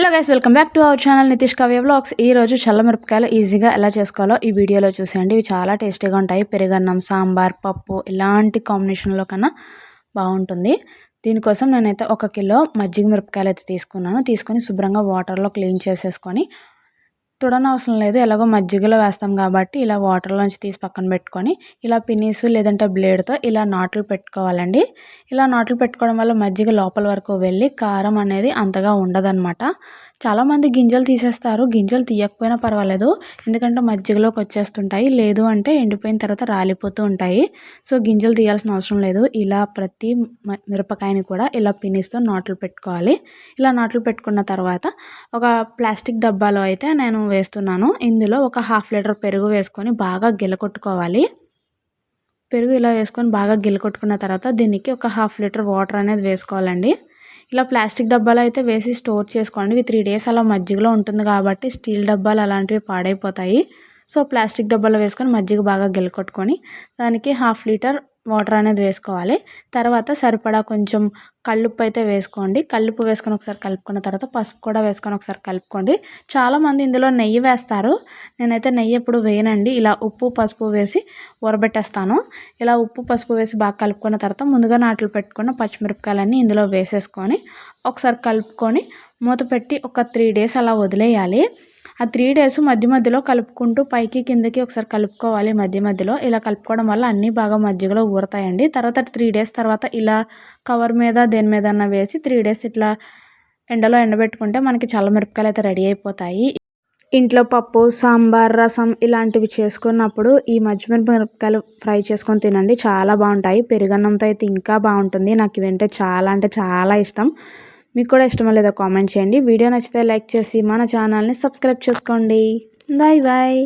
Hello guys welcome back to our channel Nitish Kavya blogs ఈ రోజు చల్లమిరపకాయలు ఈజీగా ఎలా చేసుకోవాలో ఈ వీడియోలో చూసేయండి. ఇవి చాలా టేస్టీగా ఉంటాయి. పెరుగన్నం సాంబార్ పప్పు ఇలాంటి కాంబినేషన్లో కన్నా బాగుంటుంది. దీనికోసం నేనైతే ఒక కిలో మజ్జిగ మిరపకాయలు అయితే తీసుకున్నాను. తీసుకొని శుభ్రంగా వాటర్లో క్లీన్ చేసేసుకొని తుడనవసరం లేదు. ఎలాగో మజ్జిగలో వేస్తాం కాబట్టి ఇలా వాటర్లోంచి తీసి పక్కన పెట్టుకొని ఇలా పినీసు లేదంటే బ్లేడ్తో ఇలా నాట్లు పెట్టుకోవాలండి. ఇలా నాట్లు పెట్టుకోవడం వల్ల మజ్జిగ లోపల వరకు వెళ్ళి కారం అనేది అంతగా ఉండదనమాట చాలామంది గింజలు తీసేస్తారు. గింజలు తీయకపోయినా పర్వాలేదు. ఎందుకంటే మజ్జిగలోకి వచ్చేస్తుంటాయి. లేదు అంటే ఎండిపోయిన తర్వాత రాలిపోతూ ఉంటాయి. సో గింజలు తీయాల్సిన అవసరం లేదు. ఇలా ప్రతి మిరపకాయని కూడా ఇలా పినిస్తూ నాట్లు పెట్టుకోవాలి. ఇలా నాట్లు పెట్టుకున్న తర్వాత ఒక ప్లాస్టిక్ డబ్బాలో అయితే నేను వేస్తున్నాను. ఇందులో ఒక హాఫ్ లీటర్ పెరుగు వేసుకొని బాగా గిలకొట్టుకోవాలి. పెరుగు ఇలా వేసుకొని బాగా గిలకొట్టుకున్న తర్వాత దీనికి ఒక హాఫ్ లీటర్ వాటర్ అనేది వేసుకోవాలండి. ఇలా ప్లాస్టిక్ డబ్బాలు అయితే వేసి స్టోర్ చేసుకోండి. ఇవి త్రీ డేస్ అలా మజ్జిగలో ఉంటుంది కాబట్టి స్టీల్ డబ్బాలు అలాంటివి పాడైపోతాయి. సో ప్లాస్టిక్ డబ్బాలో వేసుకొని మజ్జిగ బాగా గెలకొట్టుకొని దానికి హాఫ్ లీటర్ వాటర్ అనేది వేసుకోవాలి. తర్వాత సరిపడా కొంచెం కల్లుప్పు అయితే వేసుకోండి. కల్లుప్పు వేసుకొని ఒకసారి కలుపుకున్న తర్వాత పసుపు కూడా వేసుకొని ఒకసారి కలుపుకోండి. చాలామంది ఇందులో నెయ్యి వేస్తారు. నేనైతే నెయ్యి ఎప్పుడు వేయనండి. ఇలా ఉప్పు పసుపు వేసి ఊరబెట్టేస్తాను. ఇలా ఉప్పు పసుపు వేసి బాగా కలుపుకున్న తర్వాత ముందుగా నాట్లు పెట్టుకున్న పచ్చిమిరపకాయలన్నీ ఇందులో వేసేసుకొని ఒకసారి కలుపుకొని మూత పెట్టి ఒక త్రీ డేస్ అలా వదిలేయాలి. ఆ త్రీ డేస్ మధ్య మధ్యలో కలుపుకుంటూ పైకి కిందకి ఒకసారి కలుపుకోవాలి మధ్య మధ్యలో. ఇలా కలుపుకోవడం వల్ల అన్నీ బాగా మజ్జిగలో ఊరతాయండి. తర్వాత త్రీ డేస్ తర్వాత ఇలా కవర్ మీద దేని మీద వేసి త్రీ డేస్ ఇట్లా ఎండలో ఎండబెట్టుకుంటే మనకి చల్లమిరపకాయలు అయితే రెడీ అయిపోతాయి. ఇంట్లో పప్పు సాంబార్ రసం ఇలాంటివి చేసుకున్నప్పుడు ఈ మిరపకాయలు ఫ్రై చేసుకొని తినండి. చాలా బాగుంటాయి. పెరుగన్నంతో అయితే ఇంకా బాగుంటుంది. నాకు ఇవంటే చాలా అంటే చాలా ఇష్టం. మీకు కూడా ఇష్టమో లేదో కామెంట్ చేయండి. వీడియో నచ్చితే లైక్ చేసి మన ఛానల్ని సబ్స్క్రైబ్ చేసుకోండి. Bye bye.